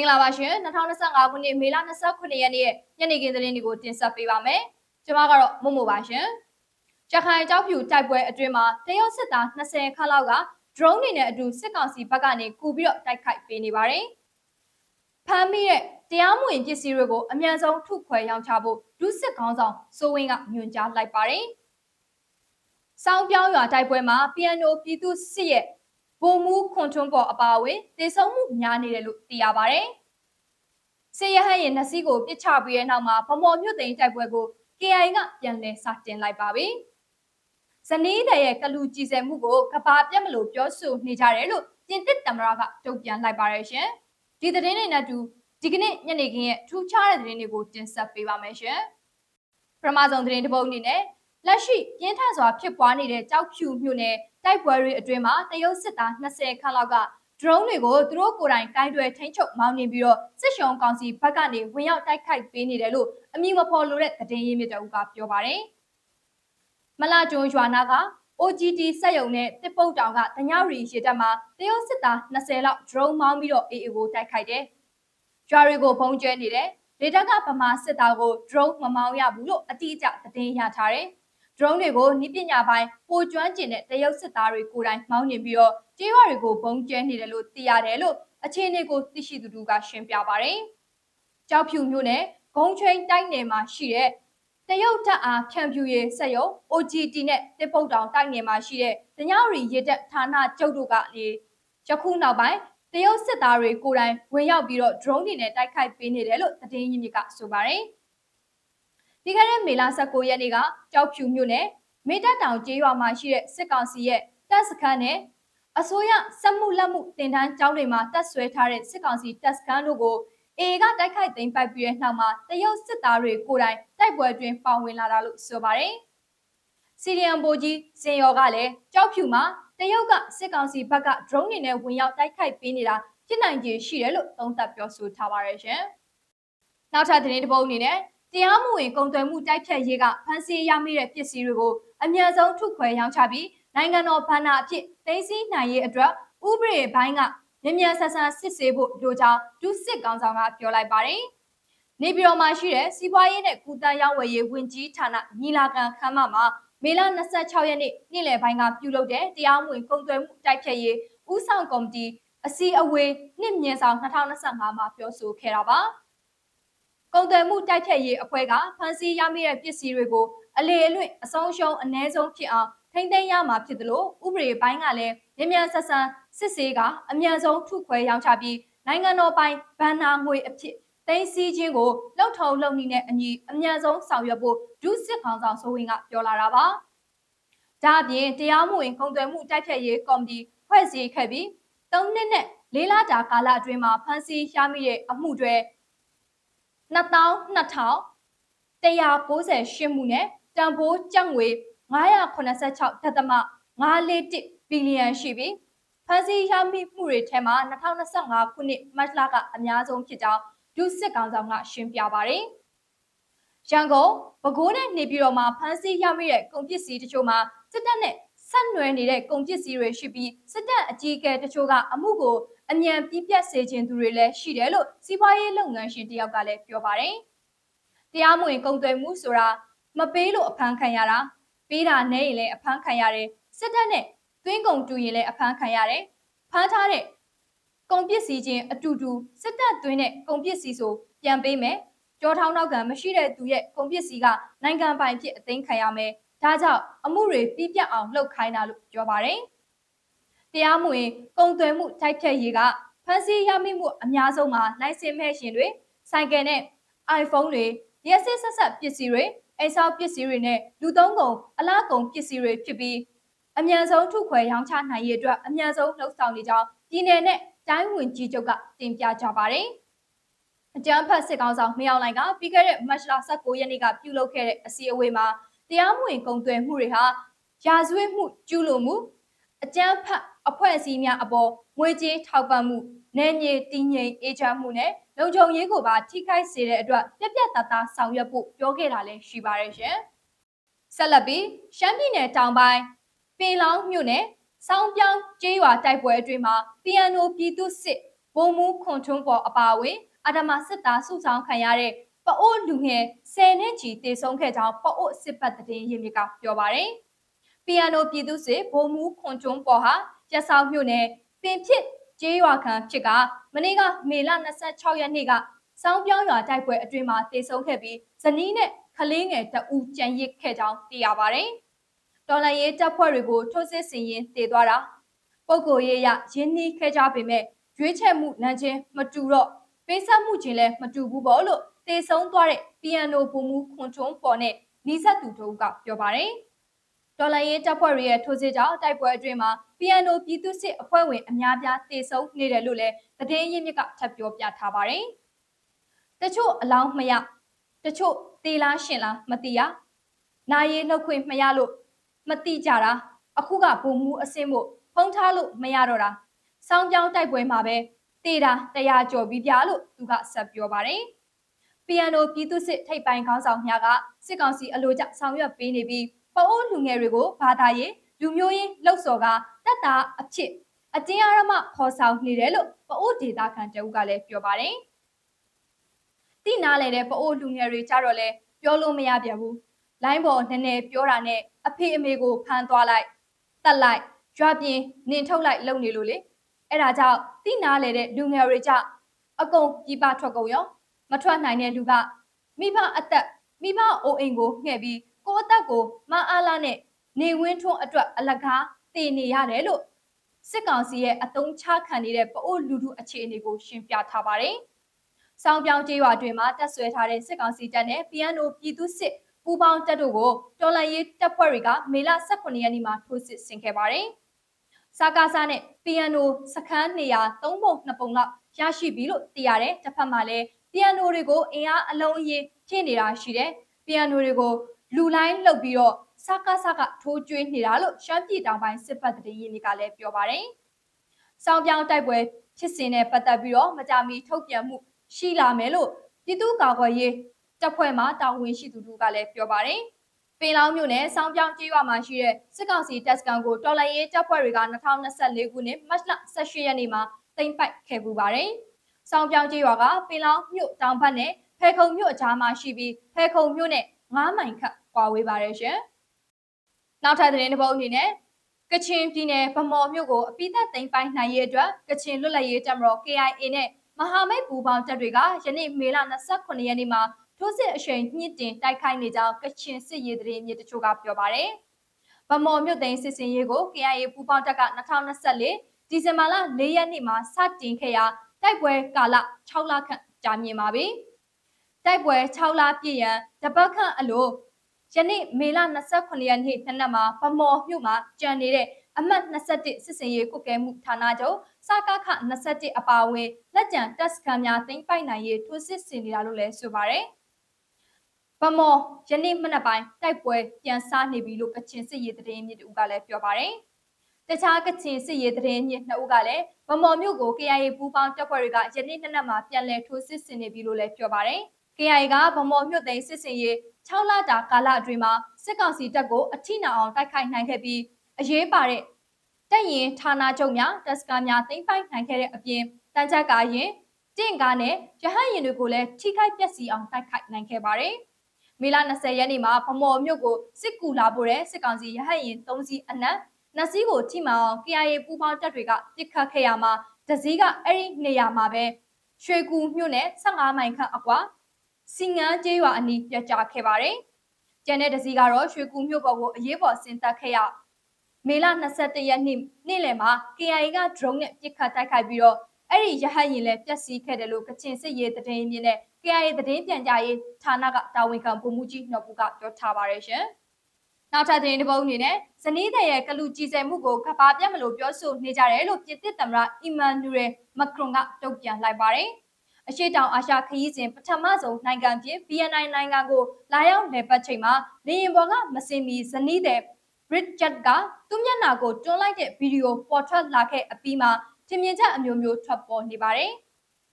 င်္ဂလာပါရှင်2025ခုနှစ်မေလ29ရက်နေ့ရဲ့ညနေခင်းသတင်းတွေကိုတင်ဆက်ပေးပါမယ်ကျွန်မကတော့မမို့ပါရှင်ရခိုင်ကြောက်ဖြူတိုက်ပွဲအတွင်းမှာတရုတ်စစ်သား20ခန့်လောက်က drone တွေနဲ့အတူစစ်ကောင်စီဘက်ကနေကူပြီးတော့တိုက်ခိုက်ပေးနေပါတယ်ဖမ်းမိတဲ့တရားမဝင်ပစ္စည်းတွေကိုအမြန်ဆုံးထုခွဲရောင်းချဖို့ဒုစစ်ခေါင်းဆောင်စိုးဝင်းကညွှန်ကြားလိုက်ပါတယ်။စောင်းပြောင်းရွာတိုက်ပွဲမှာ PNO ပြည်သူစစ်ရဲ့ ဗိုလ်မှူးခွန်ထွန်းပေါ်အပါအဝင်တေဆုံးမှုများနေတယ်လို့သိရပါတယ်။စစ်ရဟန်းရင်နှစီးကိုပစ်ချပြီးတဲ့နောက်မှာဗမော်မြို့သိမ်းတိုက်ပွဲကို KI ကပြန်လည်စတင်လိုက်ပါပြီ။ဇနီးတဲ့ရဲ့ကလူကြည်စဲမှုကိုကဘာပြတ်မလို့ပြောဆိုနေကြတယ်လို့ပြင်သစ်တမရကတုံ့ပြန်လိုက်ပါရဲ့ရှင်။ဒီသတင်းတွေနဲ့အတူဒီကနေ့ညနေခင်းရဲ့ထူးခြားတဲ့သတင်းတွေကိုတင်ဆက်ပေးပါမယ်ရှင်။ပထမဆုံးသတင်းတစ်ပုဒ်အနေနဲ့ လက်ရှိပြင်းထန်စွာဖြစ်ပွားနေတဲ့ကြောက်ဖြူမြို့နယ်တိုက်ပွဲတွေအတွင်းမှာတရုတ်စစ်သား20ခန့်လောက်က drone တွေကိုသူတို့ကိုယ်တိုင်ကိုင်းတွယ်ထိန်းချုပ်မောင်းနေပြီးတော့စစ်ရှုံကောင်စီဘက်ကနေဝင်ရောက်တိုက်ခိုက်ပေးနေတယ်လို့အမည်မဖော်လို့တဲ့သတင်းရင်းမြစ်တအုပ်ကပြောပါတယ်။မလာကျွန်းရွာနာက OGT စက်ယုံနဲ့တစ်ပုတ်တောင်ကတညရီရေတပ်မှာတရုတ်စစ်သား20လောက် drone မောင်းပြီးတော့ AA ကိုတိုက်ခိုက်တယ်။ရွာတွေကိုဖုံးကျဲနေတယ်။ဒေတာကဗမာစစ်သားကို drone မမောင်းရဘူးလို့အတိအကျသတင်းရထားတယ်။ drone တွေကိုနိပညာပိုင်းပိုကျွမ်းကျင်တဲ့တရုတ်စစ်သားတွေကိုယ်တိုင်မောင်းနေပြီးတော့ကျေးရွာတွေကိုဘုံကျဲနေတယ်လို့သိရတယ်လို့အခြေအနေကိုသိရှိသူတို့ကရှင်းပြပါတယ်။ကြောက်ဖြူမျိုးနဲ့ဂုံချင်းတိုက်နယ်မှာရှိတဲ့တရုတ်တပ်အားဖြန့်ဖြူရေးစက်ရုံ OGT နဲ့တစ်ပုတ်တောင်တိုက်နယ်မှာရှိတဲ့တညရီရေတပ်ဌာနကျုပ်တို့ကလေယခုနောက်ပိုင်းတရုတ်စစ်သားတွေကိုယ်တိုင်ဝင်ရောက်ပြီးတော့ drone တွေနဲ့တိုက်ခိုက်ပေးနေတယ်လို့သတင်းရင်းမြစ်ကဆိုပါတယ်။ ပြီးခဲ့တဲ့မေလ19ရက်နေ့ကကြောက်ဖြူမြို့နယ်မေတ္တတောင်ကျေးရွာမှာရှိတဲ့စစ်ကောင်စီရဲ့တပ်စခန်းနဲ့အစိုးရစက်မှုလက်မှုတင်တန်းကျောင်းတွေမှာတပ်ဆွဲထားတဲ့စစ်ကောင်စီတပ်စခန်းတို့ကိုအေကတိုက်ခိုက်သိမ်းပိုက်ပြီးတဲ့နောက်မှာတရုတ်စစ်သားတွေကိုယ်တိုင်တိုက်ပွဲတွင်ပါဝင်လာတာလို့ဆိုပါတယ်။စီရီယံဘိုကြီးစင်ရော်ကလည်းကြောက်ဖြူမှာတရုတ်ကစစ်ကောင်စီဘက်က drone တွေနဲ့ဝင်ရောက်တိုက်ခိုက်ပေးနေတာဖြစ်နိုင်ခြေရှိတယ်လို့သုံးသပ်ပြောဆိုထားပါရရှင်။နောက်ထပ်သတင်းတစ်ပုဒ်အနေနဲ့ တရားမဝင်ကုန်သွယ်မှုတိုက်ဖြတ်ရေးကဖမ်းဆီးရမိတဲ့ပစ္စည်းတွေကိုအမြန်ဆုံးထုတ်ခွဲရောင်းချပြီးနိုင်ငံတော်ဘဏ္ဍာအဖြစ်သိမ်းဆည်းနိုင်ရေးအတွက်ဥပဒေပိုင်းကမြန်မြန်ဆန်ဆန်စစ်ဆေးဖို့လိုကြောင်းဒုစစ်ကောင်ဆောင်ကပြောလိုက်ပါတယ်။နေပြည်တော်မှာရှိတဲ့စီးပွားရေးနဲ့ကုသရေးဝယ်ရေးဝန်ကြီးဌာနညီလာခံခန်းမမှာမေလ26ရက်နေ့နေ့လယ်ပိုင်းကပြုလုပ်တဲ့တရားမဝင်ကုန်သွယ်မှုတိုက်ဖြတ်ရေးဥဆောင်ကော်မတီအစည်းအဝေးနှစ်မြင်ဆောင်2025မှာပြောဆိုခဲ့တာပါ။ ကုန်သွယ်မှုတိုက်ဖြတ်ရေးအဖွဲ့ကဖန်ဆီးရမိတဲ့ပစ္စည်းတွေကိုအလေအလွင့်အဆုံးရှုံးအ ਨੇ ဆုံးဖြစ်အောင်ထိမ့်သိမ်းရမှာဖြစ်သလိုဥပဒေပိုင်းကလည်းမြန်မြန်ဆန်ဆန်စစ်ဆေးကအမြန်ဆုံးထုခွဲရောင်းချပြီးနိုင်ငံတော်ပိုင်ဘဏ္ဍာငွေအဖြစ်သိမ်းဆည်းခြင်းကိုလှုပ်ထုံလှုပ်နည်းနဲ့အညီအမြန်ဆုံးဆောင်ရွက်ဖို့ဒုစစ်ခေါင်းဆောင်ဆိုဝင်ကပြောလာတာပါ။ဒါအပြင်တရားမဝင်ကုန်သွယ်မှုတိုက်ဖြတ်ရေးကော်မတီဖွဲ့စည်းခဲ့ပြီး၃နှစ်နဲ့၄လတာကာလအတွင်းမှာဖမ်းဆီးရမိတဲ့အမှုတွေ 22,198မှုနဲ့တန်ဖိုးကျပ်ငွေ986.541ဘီလီယံရှိပြီးဖန်စီရမိမှုတွေထဲမှာ2025ခုနှစ်မတ်လကအများဆုံးဖြစ်ကြောင်းဒုစစ်ကောင်ဆောင်ကရှင်းပြပါတယ်။ရန်ကုန်ပဲခူးနဲ့နေပြည်တော်မှာဖမ်းဆီးရမိတဲ့ကုန်ပစ္စည်းတချို့မှာစစ်တပ်နဲ့ဆက်နွယ်နေတဲ့ကုန်ပစ္စည်းတွေရှိပြီးစစ်တပ်အကြီးအကဲတချို့ကအမှုကို အမြန်ပြပြစေခြင်းသူတွေလည်းရှိတယ်လို့စီးပွားရေးလုပ်ငန်းရှင်တယောက်ကလည်းပြောပါတယ်။တရားမဝင်ကုန်သွယ်မှုဆိုတာမပေးလို့အဖမ်းခံရတာပေးတာနဲ့ရင်လည်းအဖမ်းခံရတယ်စစ်တပ်နဲ့သွင်းကုန်တူရင်လည်းအဖမ်းခံရတယ်ဖမ်းထားတဲ့ကုန်ပစ္စည်းချင်းအတူတူစစ်တပ်သွင်းတဲ့ကုန်ပစ္စည်းဆိုပြန်ပေးမယ်ကြောထောင်းနောက်ကမရှိတဲ့သူရဲ့ကုန်ပစ္စည်းကနိုင်ငံပိုင်ဖြစ်အသိမ်းခံရမယ်ဒါကြောင့်အမှုတွေပြပြအောင်လှုပ်ခိုင်းတာလို့ပြောပါတယ်။ တရားမဝင်ကုန်သွယ်မှုတိုက်ဖြတ်ရေးကဖမ်းဆီးရမိမှုအများဆုံးမှာလိုင်စင်မဲ့ရှင်တွေဆိုင်ကယ်နဲ့ iPhone တွေရက်စစ်ဆက်ဆက်ပစ္စည်းတွေအိမ်ဆောက်ပစ္စည်းတွေနဲ့လူသုံးကုန်အလားကုန်ပစ္စည်းတွေဖြစ်ပြီးအမြန်ဆုံးထုခွဲရောင်းချနိုင်ရေးအတွက်အမြန်ဆုံးလှုပ်ဆောင်နေကြောင်းပြည်내နဲ့တိုင်းဝင်ကြီးချုပ်ကတင်ပြကြပါတယ်။အကြမ်းဖက်စစ်ကောင်ဆောင်မြောင်လိုင်ကပြီးခဲ့တဲ့မတ်လ19ရက်နေ့ကပြုလုပ်ခဲ့တဲ့အစည်းအဝေးမှာတရားမဝင်ကုန်သွယ်မှုတွေဟာရာဇဝတ်မှုကျူးလွန်မှု အကြမ်းဖက်အဖွဲ့အစည်းများအပေါ်ငွေကြေးထောက်ပံ့မှုနယ်မြေတည်ငြိမ်အေးချမ်းမှုနဲ့လုံခြုံရေးကိုပါထိခိုက်စေတဲ့အတွက်ပြက်ပြက်သားသားဆောင်ရွက်ဖို့ပြောခဲ့တာလည်းရှိပါတယ်ရှင်။ဆက်လက်ပြီးရှမ်းပြည်နယ်တောင်ပိုင်းပင်လောင်းမြို့နယ်စောင်းပြောင်းကျေးရွာတိုက်ပွဲအတွင်းမှာ PNO ပြည်သူစစ်ဗဘုံမူခွန်ထွန်းပေါ်အပါအဝင်အဓမ္မစစ်သားစုဆောင်ခံရတဲ့ပအိုးလူငယ်10နှစ်ချီတေဆုံးခဲ့ကြောင်းပအိုးစစ်ပတ်သတင်းရင်းမြစ်ကပြောပါတယ်။ပီ ယန်နိုပြည်သူစစ်ဘုံမူခွန်ထွန်းပေါ်ဟာရဆောင်မြို့နယ်ပင်ဖြစ်ကျေးရွာခံဖြစ်ကမနေ့ကမေလ26ရက်နေ့ကစောင်းပြောင်းရွာတိုက်ပွဲအတွင်းမှာတေဆုံးခဲ့ပြီးဇနီးနဲ့ကလေးငယ်တအူကြံရစ်ခဲ့ကြောင်းသိရပါတယ်။တော်လန်ရေးတပ်ဖွဲ့တွေကိုထုတ်စစ်စင်ရင်တည်သွားတာပုဂ္ဂိုလ်ရေးရရင်းနှီးခဲ့ကြပေမဲ့ရွေးချယ်မှုလမ်းချင်းမတူတော့ပေးဆက်မှုချင်းလည်းမတူဘူးပေါ့လို့တေဆုံးသွားတဲ့ပီယန်နိုဘူမူခွန်ထွန်းပေါ်နဲ့နီးစပ်သူတို့ကပြောပါတယ်။ တော်လန်ရေးတပ်ဖွဲ့တွေရဲ့ထိုးစစ်ကြောင့်တိုက်ပွဲအတွင်းမှာပီယန်နိုပြည်သူစစ်အဖွဲ့ဝင်အများပြားတေဆုံးနေတယ်လို့လည်းသတင်းရင်းမြစ်ကထပ်ပြောပြထားပါတယ်။တချို့အလောင်းမရတချို့တေလားရှင်လားမသိရ။နာရီနှုတ်ခွင့်မရလို့မတိကြတာအခုကဘုံမူအစင်းမို့ဖုံးထားလို့မရတော့တာစောင်းပြောင်းတိုက်ပွဲမှာပဲတေတာတရားကျော်ပြီးပြလို့သူကဆက်ပြောပါတယ်။ပီယန်နိုပြည်သူစစ်ထိပ်ပိုင်းခေါင်းဆောင်များကစစ်ကောင်စီအလိုကျဆောင်ရွက်ပေးနေပြီး ပအိုးလူငယ်တွေကိုဘာသာရေးလူမျိုးရေးလှုပ်ဆော်ကတက်တာအဖြစ်အတင်းအဓမ္မခေါ်ဆောင်နေတယ်လို့ပအိုးဒေတာခံတအုပ်ကလည်းပြောပါတယ်။တိနာလေတဲ့ပအိုးလူငယ်တွေကြတော့လဲပြောလို့မရပြန်ဘူး။လိုင်းပေါ်နည်းနည်းပြောတာနဲ့အဖေအမေကိုဖမ်းသွားလိုက်တက်လိုက်ကြွားပြင်းနင်ထုတ်လိုက်လုပ်နေလို့လေအဲ့ဒါကြောင့်တိနာလေတဲ့လူငယ်တွေကြအကုန်ပြပထွက်ကုန်ရောမထွက်နိုင်တဲ့လူကမိဘအသက်မိဘအိုအိမ်ကိုငှဲ့ပြီး ကိုအသက်ကိုမအားလာနဲ့နေဝင်းထွန်းအတွက်အလကားတည်နေရတယ်လို့စစ်ကောင်စီရဲ့အတုံးချခံနေတဲ့ပအိုးလူထုအခြေအနေကိုရှင်းပြထားပါတယ်။စောင်းပြောင်းကျေးရွာတွင်မှာတက်ဆွဲထားတဲ့စစ်ကောင်စီတပ်နဲ့ပီယန်နိုပြည်သူစစ်ပူပေါင်းတပ်တို့ကိုတော်လန်ရေးတပ်ဖွဲ့တွေကမေလ18ရက်နေ့မှာထိုးစစ်ဆင်ခဲ့ပါတယ်။စာကားစားနဲ့ပီယန်နိုစခန်းနေရာ၃ပုံ၂ပုံလောက်ရရှိပြီလို့သိရတယ်။တစ်ဖက်မှာလည်းပီယန်နိုတွေကိုအင်အားအလုံးအရင်ဖြည့်နေတာရှိတယ်။ပီယန်နိုတွေကို လူလိုင်းလှုပ်ပြီးတော့စကားစကားထိုးကျွေးနေတာလို့ရှမ်းပြည်တောင်ပိုင်းစစ်ပတ်တရင်တွေကလည်းပြောပါတယ်။စောင်းပြောင်းတိုက်ပွဲဖြစ်စဉ်နဲ့ပတ်သက်ပြီးတော့မကြမီထုတ်ပြန်မှုရှိလာမယ်လို့ပြည်သူ့ကာကွယ်ရေးတပ်ဖွဲ့မှတာဝန်ရှိသူတို့ကလည်းပြောပါတယ်။ပင်လောင်းမြို့နယ်စောင်းပြောင်းကျေးရွာမှာရှိတဲ့စစ်ကောင်စီတပ်စကန်ကိုတော်လှန်ရေးတပ်ဖွဲ့တွေက2024ခုနှစ်မတ်လ18ရက်နေ့မှာသိမ်းပိုက်ခဲ့ပူပါတယ်။စောင်းပြောင်းကျေးရွာကပင်လောင်းမြို့တောင်ဘက်နဲ့ဖဲခုံမြို့အကြားမှာရှိပြီးဖဲခုံမြို့နဲ့ 9မိုင်ခန့်ကွာဝေးပါတယ်ရှင်။နောက်ထပ်သတင်းတစ်ပုဒ်အနေနဲ့ကချင်ပြည်နယ်ဗမော်မြို့ကိုအပိသက်သိမ်းပိုက်နိုင်ရေးအတွက်ကချင်လွတ်လပ်ရေးတပ်မတော် KIA နဲ့မဟာမိတ်ပူးပေါင်းတပ်တွေကယနေ့မေလ29ရက်နေ့မှာထိုးစစ်အရှိန်ညှစ်တင်တိုက်ခိုက်နေကြောင်းကချင်စစ်ရေးသတင်းမြစ်တချို့ကပြောပါတယ်။ဗမော်မြို့သိမ်းစစ်စင်ရေးကို KIA ပူးပေါင်းတပ်က2024ဒီဇင်ဘာလ4ရက်နေ့မှာစတင်ခဲ့ရာတိုက်ပွဲကာလ6လခန့်ကြာမြင့်ပါပြီ။ တိုက်ပွဲ6လပြည့်ရန်တပတ်ခန့်အလိုယနေ့မေလ29ရက်နေ့တနက်မှာဗမော်မြို့မှာကြံနေတဲ့အမှတ်21စစ်စင်ရေးကုကဲမှုဌာနချုပ်စကခ21အပါအဝင်လက်ကျန်တပ်စခန်းများသိမ်းပိုက်နိုင်ရေးထိုးစစ်ဆင်နေတာလို့လည်းဆိုပါတယ်။ဗမော်ယနေ့မနက်ပိုင်းတိုက်ပွဲပြန်စားနေပြီလို့ကချင်စစ်ရေးသတင်းမြစ်တူကလည်းပြောပါတယ်။တခြားကချင်စစ်ရေးသတင်းမြစ်နှစ်ဦးကလည်းဗမော်မြို့ကို KIA ပူးပေါင်းတပ်ဖွဲ့တွေကယနေ့နေ့နက်မှာပြန်လည်ထိုးစစ်ဆင်နေပြီလို့လည်းပြောပါတယ်။ KIA ကဗမော်မြို့သိမ်းစစ်စင်ရေး6လတာကာလအတွင်းမှာစစ်ကောင်စီတပ်ကိုအထိနာအောင်တိုက်ခိုက်နိုင်ခဲ့ပြီးအရေးပါတဲ့တပ်ရင်ဌာနချုပ်များတပ်စကားများသိမ်းပိုက်နိုင်ခဲ့တဲ့အပြင်တန်ချက်ကရင်တင့်ကားနဲ့ရဟတ်ရင်တွေကိုလည်းထိခိုက်ပျက်စီးအောင်တိုက်ခိုက်နိုင်ခဲ့ပါတယ်။မေလ20ရက်နေ့မှာဗမော်မြို့ကိုစစ်ကူလာပို့တဲ့စစ်ကောင်စီရဟတ်ရင်3စီးအနက်နစီးကိုထိမှန်အောင် KIA ပူးပေါင်းတပ်တွေကပစ်ခတ်ခဲ့ရမှာတစည်းကအဲ့ဒီနေရာမှာပဲရွှေကူမြို့နယ်15မိုင်ခန့်အကွာ စီငန်းကျေးရွာအနီးပြကြခဲ့ပါတယ်။ကျန်တဲ့တစည်းကတော့ရွှေကူမြို့ပေါ်ကိုအရေးပေါ်ဆင်တက်ခဲ့ရမေလ21ရက်နေ့နေ့လယ်မှာ KIA က drone နဲ့ပစ်ခတ်တိုက်ခိုက်ပြီးတော့အဲ့ဒီရဟတ်ရင်လည်းပျက်စီးခဲ့တယ်လို့ကချင်စစ်ရေးသတင်းမြင့်နဲ့ KIA သတင်းပြန်ကြားရေးဌာနကတာဝန်ခံပုံမှုကြီးနော်ဘူးကပြောထားပါတယ်ရှင်။နောက်ထပ်သတင်းတစ်ပုဒ်အနေနဲ့ဇနီးတဲ့ရဲ့ကလူကြီးစဲမှုကိုကဘာပြတ်မလို့ပြောဆိုနေကြတယ်လို့ပြည်သစ်သမ္မတအီမန်နူရယ်မက်ခရွန်ကတုံ့ပြန်လိုက်ပါတယ်။ အရှိတောင်အာရှခရီးစဉ်ပထမဆုံးနိုင်ငံဖြစ် BNI နိုင်ငံကိုလာရောက်လည်ပတ်ချိန်မှာလေရင်ပေါ်ကမစင်မီဇနီးတဲ့ Bridget ကသူ့မျက်နှာကိုတွန်းလိုက်တဲ့ဗီဒီယိုပေါ်ထွက်လာခဲ့အပြီးမှာထင်မြင်ချက်အမျိုးမျိုးထွက်ပေါ်နေပါတယ်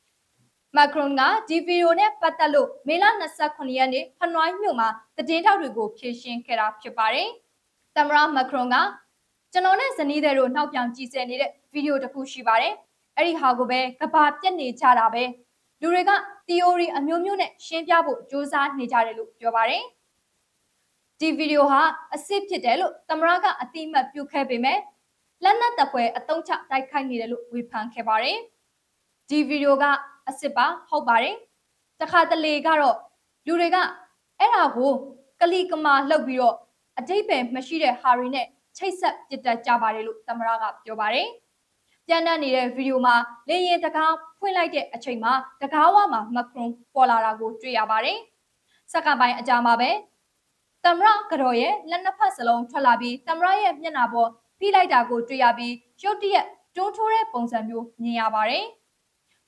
။မက်ခရွန်ကဒီဗီဒီယိုနဲ့ပတ်သက်လို့မေလ29ရက်နေ့ဟနွိုင်းမြို့မှာသတင်းထောက်တွေကိုဖြေရှင်းခဲ့တာဖြစ်ပါတယ်။သမ္မတမက်ခရွန်ကကျွန်တော်နဲ့ဇနီးတဲ့တို့နှောက်ပြောင်ကြည်စဲနေတဲ့ဗီဒီယိုတစ်ခုရှိပါတယ်။အဲအဲ့ဒီဟာကိုပဲကဘာပြက်နေကြတာပဲ လူတွေက theory အမျိုးမျိုးနဲ့ရှင်းပြဖို့စူးစမ်းနေကြတယ်လို့ပြောပါတယ်ဒီဗီဒီယိုဟာအစ်စ်ဖြစ်တယ်လို့သမရကအတိအမှတ်ပြုခဲ့ပေမဲ့လက်နက်တပ်ပွဲအတုံးချတိုက်ခိုက်နေတယ်လို့ဝေဖန်ခဲ့ပါတယ်ဒီဗီဒီယိုကအစ်စ်ပါဟုတ်ပါတယ်တခါတလေကတော့လူတွေကအဲ့ဒါကိုကလီကမာလှုပ်ပြီးတော့အတိတ်ပဲမရှိတဲ့ဟာရီနဲ့ချိတ်ဆက်ပြစ်တက်ကြပါတယ်လို့သမရကပြောပါတယ် ပြန်တန်းနေတဲ့ဗီဒီယိုမှာလေရင်တကားဖွင့်လိုက်တဲ့အချိန်မှာတကားဝမှာမက်ခရွန်ပေါ်လာတာကိုတွေ့ရပါတယ်စက္ကန့်ပိုင်းအကြာမှာပဲသမရကတော်ရဲ့လက်နှစ်ဖက်စလုံးထွက်လာပြီးသမရရဲ့မျက်နှာပေါ်ဖိလိုက်တာကိုတွေ့ရပြီးရုတ်တရက်တွန်းထိုးတဲ့ပုံစံမျိုးမြင်ရပါတယ်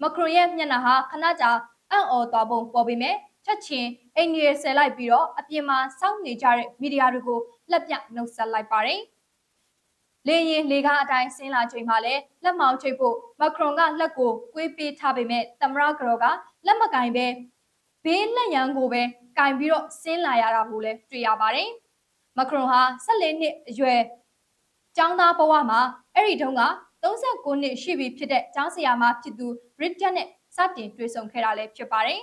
မက်ခရွန်ရဲ့မျက်နှာဟာခဏကြာအံ့ဩသွားပုံပေါ်ပေမဲ့ချက်ချင်းအိမ်ကြီးဆယ်လိုက်ပြီးတော့အပြင်မှာစောင့်နေကြတဲ့မီဒီယာတွေကိုလက်ပြနှုတ်ဆက်လိုက်ပါတယ်။ လေရင်လေကားအတိုင်းဆင်းလာချိန်မှာလည်းလက်မောင်းချိတ်ဖို့မက်ခရွန်ကလက်ကိုကွေးပေးထားပေမဲ့သမရကရောကလက်မကင်ပဲဘေးလက်ရန်ကိုပဲကင်ပြီးတော့ဆင်းလာရတာကိုလည်းတွေ့ရပါတယ်။မက်ခရွန်ဟာ14နှစ်အရွယ်ကျောင်းသားဘဝမှာအဲ့ဒီတုန်းက39နှစ်ရှိပြီဖြစ်တဲ့ကျောင်းဆရာမဖြစ်သူဘရစ်တက်နဲ့စတင်တွေ့ဆုံခဲ့တာလည်းဖြစ်ပါတယ်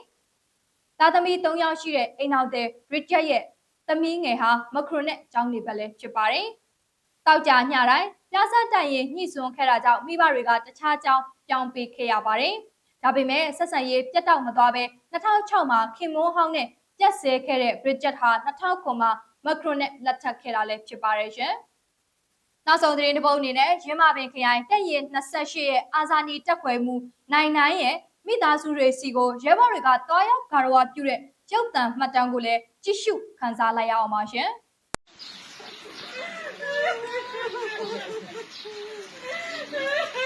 ။သားသမီး၃ယောက်ရှိတဲ့အိမ်နောက်တဲ့ဘရစ်တက်ရဲ့သမီးငယ်ဟာမခရွန်နဲ့ကျောင်းနေပဲလည်းဖြစ်ပါတယ်။ တောက်ကြညတိုင်းပြားစတိုင်ရင်ညှိစွန်းခဲ့တာကြောင့်မိဘတွေကတခြားကျောင်းပြောင်းပေးခဲ့ရပါတယ်။ဒါပေမဲ့ဆက်ဆံရေးပြတ်တောက်မသွားပဲ2006မှာခင်မွန်းဟောင်းနဲ့ပြတ်ဆဲခဲ့တဲ့ဘရစ်တက်ဟာ2009မှာမခရွန်နဲ့လက်ထပ်ခဲ့တာလည်းဖြစ်ပါတယ်ရှင်။နောက်ဆုံးသတင်းတစ်ပုဒ်အနေနဲ့ရင်းမာပင်ခရိုင်တက်ရင်28ရဲ့အာဇာနည်တက်ခွဲမှုနိုင်နိုင်ရဲ့မိသားစုတွေစီကိုရဲဘော်တွေကတွားရောက်ဂါရဝပြုတဲ့ရုပ်တံမှတ်တမ်းကိုလည်းကြည့်ရှုခန်းစားလိုက်ရအောင်ပါရှင်။။ Thank you.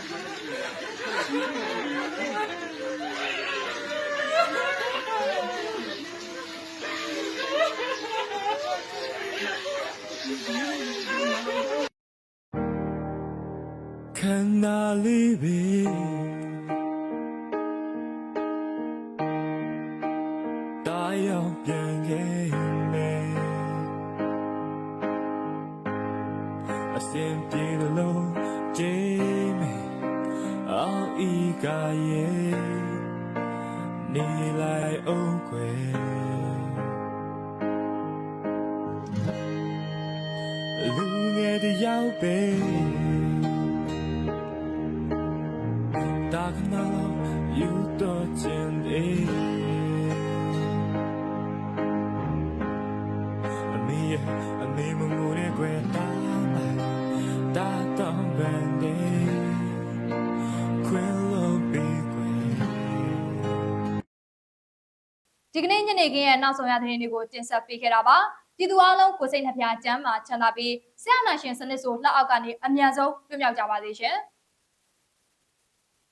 ခန္ဓာလေးပဲတာယောင်ပြန်ခဲ့မယ်အစင်ပြေလို့ ကရဲ့နေလိုက်အောင်ွယ်လူငယ်တယောက်ပဲတာကနာယူတော့ခြင်းအေးအမေအမေမငိုရဲခွဲတာ ဒီကနေ့ညနေခင်းရဲ့နောက်ဆုံးရသတင်းတွေကိုတင်ဆက်ပေးခဲ့တာပါပြည်သူအလုံးကိုယ်စိတ်နှပြချမ်းသာချမ်းသာပြီးဆရာနာရှင်စနစ်ဆိုလက်အောက်ကနေအမြန်ဆုံးပြည့်မြောက်ကြပါစေရှင်။